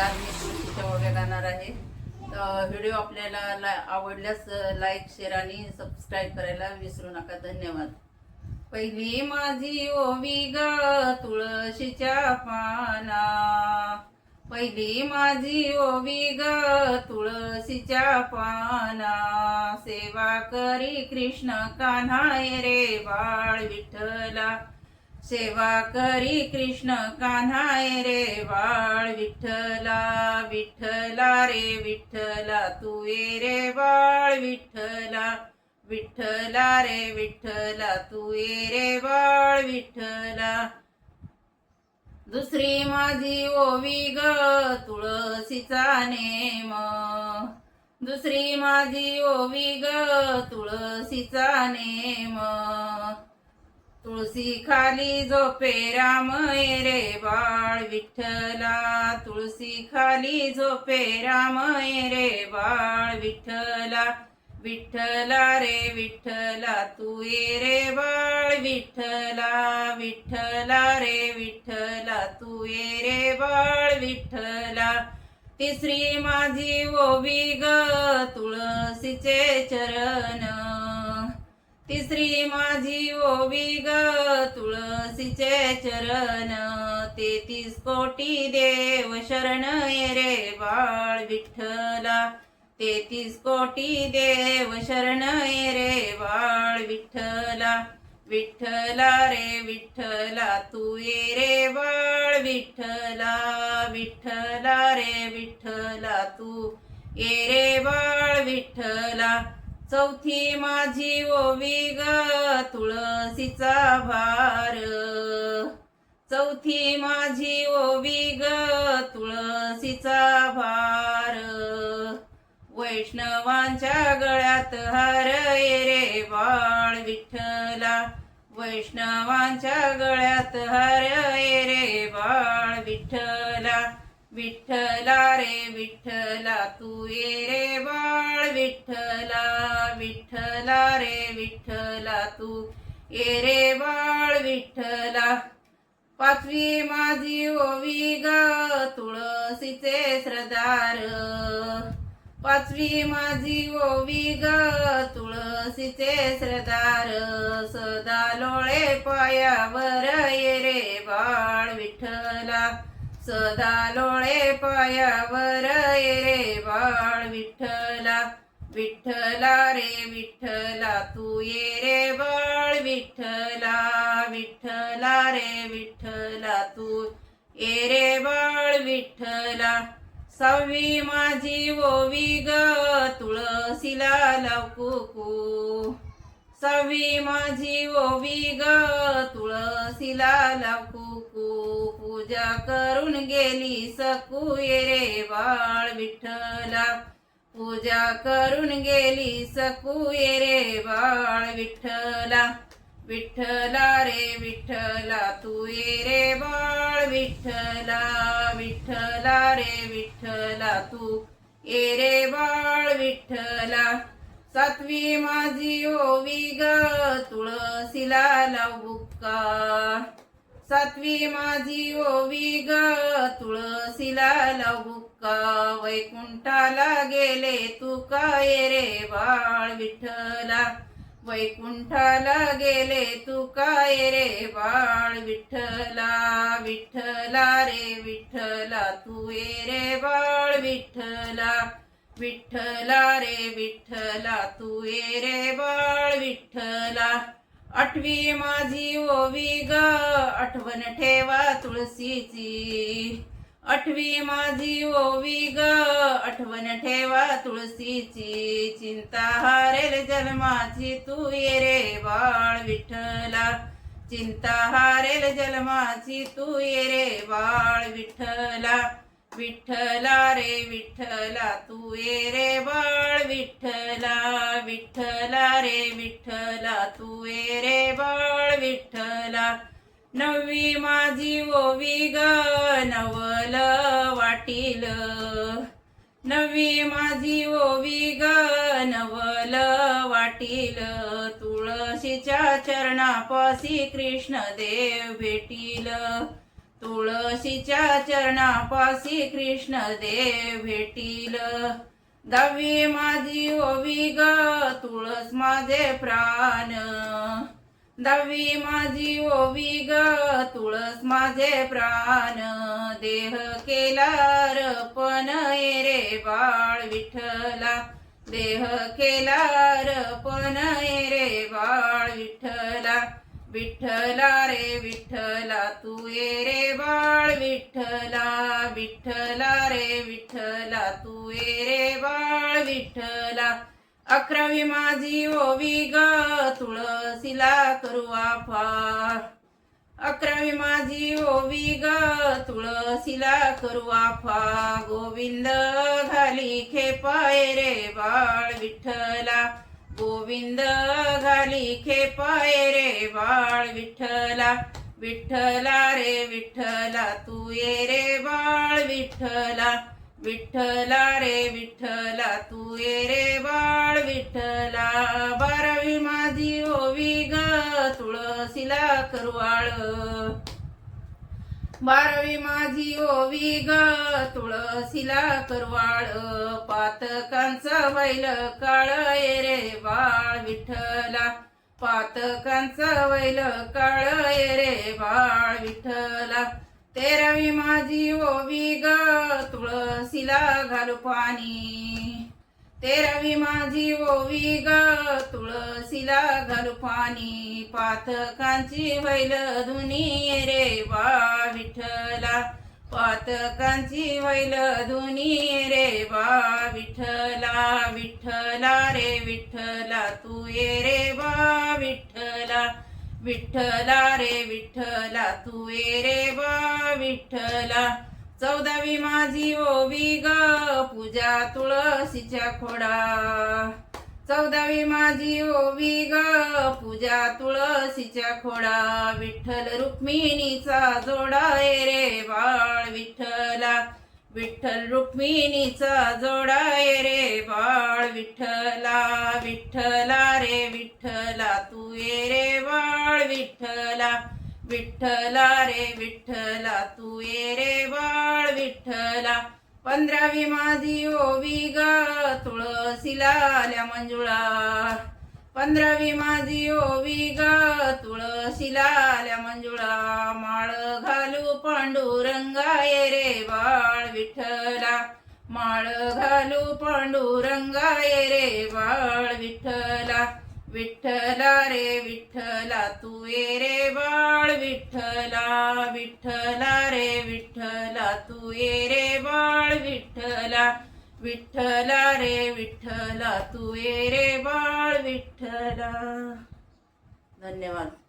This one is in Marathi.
आज मी तुळशीच्या ओव्या गाणार आहे. तर व्हिडिओ आपल्याला ला आवडल्यास लाईक शेअर आणि सबस्क्राईब करायला विसरू नका. धन्यवाद. पहिली माझी ओवी ग तुळशीच्या पाना. पहिली माझी ओवी ग तुळशीच्या पाना. सेवा करी कृष्ण कान्हाय रे बाळ विठ्ठला. सेवा करी कृष्ण कान्हाय रे बाळ विठ्ठला विठ्ठला रे विठ्ठला तू ये रे बाळ विठ्ठला विठ्ठला रे विठ्ठला तू ये रे बाळ विठ्ठला. दुसरी माझी ओवी ग तुळसीचा नेम. दुसरी माझी ओवी ग तुळसीचा नेम. तुळसी खाली झोपे राम रे बाळ विठ्ठला. तुळसी खाली झोपे राम रे बाळ विठ्ठला. विठ्ठला रे विठ्ठला तू ये रे बाळ विठ्ठला. विठ्ठला रे विठ्ठला तू ये रे बाळ विठ्ठला. तिसरी माझी ओवी ग तुळसीचे चरण तिसरी माझी ओवी ग तुळसीचे चरण तेतीस कोटी देव शरण रे बाळ विठ्ठला. तेतीस कोटी देव शरण रे बाळ विठ्ठला. विठ्ठला रे विठ्ठला तू ये रे बाळ विठ्ठला. विठ्ठला रे विठ्ठला तू ये रे बाळ विठ्ठला. चौथी माझी ओवी ग तुळशीचा भार चौथी माझी ओवी ग तुळशीचा भार वैष्णवांच्या गळ्यात हार रे बाळ विठ्ठला. वैष्णवांच्या गळ्यात हार रे बाळ विठ्ठला. विठ्ठला रे विठ्ठला तू ये रे बाळ विठ्ठला विठ्ठला रे विठ्ठला तू. ये रे बाळ विठ्ठला. पाचवी माझी ओवी ग तुळसीचे श्रदार पाचवी माझी ओवी ग तुळसीचे श्रदार सदा लोळे पायावर ये रे बाळ विठ्ठला. सदा लोळे पायावर ये रे बाळ विठ्ठला. विठ्ठला रे विठ्ठला तू ये रे बाळ विठ्ठला विठ्ठला रे विठ्ठला तू ये रे बाळ विठ्ठला. सव्वी माझी ओवी ग तुळसीला लवकुकू सव्वी माझी ओवी ग तुळसीला लवकुकू पूजा करून गेली सकू ये रे बाळ विठ्ठला. पूजा करून गेली सकू ये रे बाळ विठ्ठला. विठ्ठला रे विठ्ठला तू ये रे बाळ विठ्ठला. विठ्ठला रे विठ्ठला तू ये रे बाळ विठ्ठला. सातवी माझी ओवी ग तुळशीला लवबुक्का सातवी माझी ओवी ग तुळशीला लवबुक्का वैकुंठाला गेले तू काय रे बाळ विठ्ठला. वैकुंठाला गेले तू काय रे बाळ विठ्ठला. विठ्ठला रे विठ्ठला तू ये रे बाळ विठ्ठला. विठ्ठला रे विठ्ठला तू ये रे बाळ विठ्ठला. आठवी माझी ओवी ग आठवण ठेवा तुळशीची आठवी माझी ओवी ग. आठवण ठेवा तुळशीची चिंता. हारेल जन्माची तू ये रे बाळ विठ्ठला. चिंता. हारेल जन्माची तू ये रे बाळ विठ्ठला. विठ्ठला रे विठ्ठला तू ये रे बाळ विठ्ठला. विठ्ठला रे विठ्ठला तू ये रे बाळ विठ्ठला. नववी माझी ओवी ग नवल वाटील. नववी माझी ओवी ग नवल वाटील. तुळशीच्या चरणापासी कृष्ण देव भेटील. तुळशीच्या चरणापासी कृष्ण देव भेटील. दहावी माझी ओवी ग तुळस माझे प्राण. दहावी माझी ओवी ग तुळस माझे प्राण. देह केला रपण रे बाळ विठ्ठला. देह केला रपण रे बाळ विठ्ठला. विठ्ठला रे विठ्ठला तू ये रे बाळ विठ्ठला. विठ्ठला रे विठ्ठला तू ये रे बाळ विठ्ठला. अकरावी माझी ओवी ग तुळसीला करू फार. अकरावी माझी ओवी ग तुळसीला करू फा गोविंद घाली खेपाय रे बाळ विठ्ठला. गोविंद घाली खेपाय रे बाळ विठ्ठला. विठ्ठला रे विठ्ठला तू ये रे बाळ विठ्ठला. विठ्ठला रे विठ्ठला तू ये रे बाळ विठ्ठला. बारावी माझी ओवी ग तुळशीला करवाळ. बारावी माझी ओवी ग तुळशीला करवाळ. पातकांचा बैल काळ ये रे बाळ विठ्ठला. पातकांचा वैल काळ ये रे बाळ विठ्ठला. तेरावी माझी ओवी ग तुळशीला घालू पाणी. तेरावी माझी ओवी ग तुळशीला घालू पाणी. पातकांची वैल धुनी रे बा विठ्ठला. पातकांची वैल धुनी रे बा विठ्ठला. विठ्ठला रे विठ्ठला तू ये रे बा विठ्ठला. विठ्ठला रे विठ्ठला तू ए रे बा विठ्ठला. चौदावी माझी ओवी ग पूजा तुळशीच्या खोडा. चौदावी माझी ओवी ग पूजा तुळशीच्या खोडा. विठ्ठल रुक्मिणीचा जोडा ए रे बाळ विठ्ठला. विठ्ठल रुक्मिणीचा जोडा रे बाळ विठ्ठला विठ्ठला रे विठ्ठला तू ये रे बाळ विठ्ठला विठ्ठला रे विठ्ठला तू ये रे बाळ विठ्ठला. पंधरावी माझी ओवी ग तुळसीला आल्या मंजुळा. पंधरावी माझी ओवी ग तुळशीला मंजुळा माळ घालू पांडुरंगा ये रे बाळ विठ्ठला. माळ घालू पांडुरंगा ये रे बाळ विठ्ठला. विठ्ठला रे विठ्ठला तू ये रे बाळ विठ्ठला. विठ्ठला रे विठ्ठला तू ये रे बाळ विठ्ठला. विठ्ठला रे विठ्ठला तू ये रे बाळ विठ्ठला. धन्यवाद.